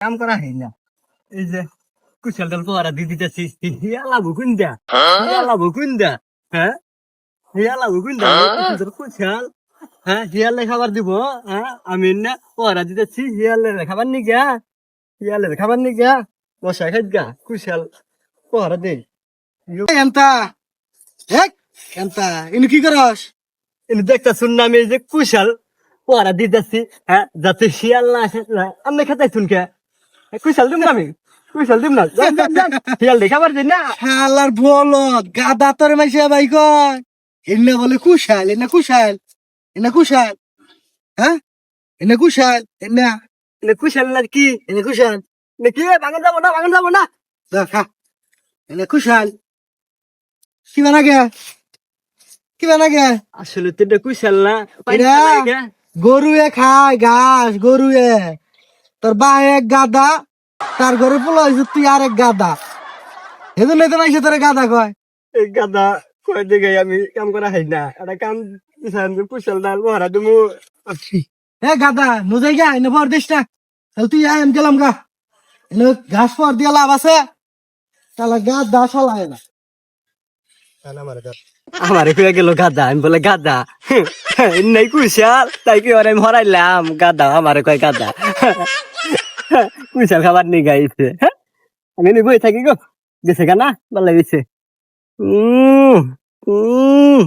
কাম করা হয় না। এই যে কুশাল ডাল পোহারা দিয়ে দিতেছি। হিয়ালা ভুকুন্দা হিয়ালা ভুকুন্দা হ্যাঁ? হিয়ালা ভুকুন্দা কুশাল হ্যাঁ হিয়ালে খাবার দিব হ্যাঁ? আমি না দিতেছি। খাবার নি গা হিয়ালে খাবার নি গা মশা খাই গা কুশাল পোহারা দে। এন্তা হেক ইনু কি করস? ইনি দেখতে শুনলাম আমি এই যে কুশাল পোহারা দিতেছি। হ্যাঁ যাতে শিয়াল না আসে না। আপনি খেতে শুন কে? এ, কুশাল দিম না আমি? কুশাল দিম না? যান, যান, যান। দিন না। হালার বলত গাদা তোর মাইসে ভাই কয়। এনে বলে কুশাল এনে কুশাল এনে কুশাল। হ্যাঁ? এনে কুশাল এনে। এনে কুশাল না কি? এনে কুশাল। নাকি বাগান যাব না বাগান যাব না। দেখা এনে কুশাল। কি বানাগে কি বানাগে আসলে তো এটা কুশাল না? গরুয়ে খায় ঘাস গরুয়ে। তোর বা এক গাদা তার ঘরে পোলা হয়েছে তুই আর এক গাদা সেজন্য তো মাইসে তোর গাদা কয়। এই গাদা কয় দিকে আমি কাম করা হয় না। এটা কাম কুশাল ডাল মহারা দুমু। এ গাদা নুজাই গা এনে ভর দিস না। তাহলে তুই আয় আমি গেলাম গা। এনে ঘাস পর দিয়ে লাভ আছে। তাহলে গাদা চালায় না। আমার কয়ে গেল গাদা আমি বলে গাদা নাই কুশাল তাই কি আমি হরাইলাম? গাদা আমার কয় গাদা কুশাল খাবার নিয়ে গাইছে হ্যাঁ? আমি এনে বই থাকি গো, গেছে গানা ভালো লাগছে উম উম।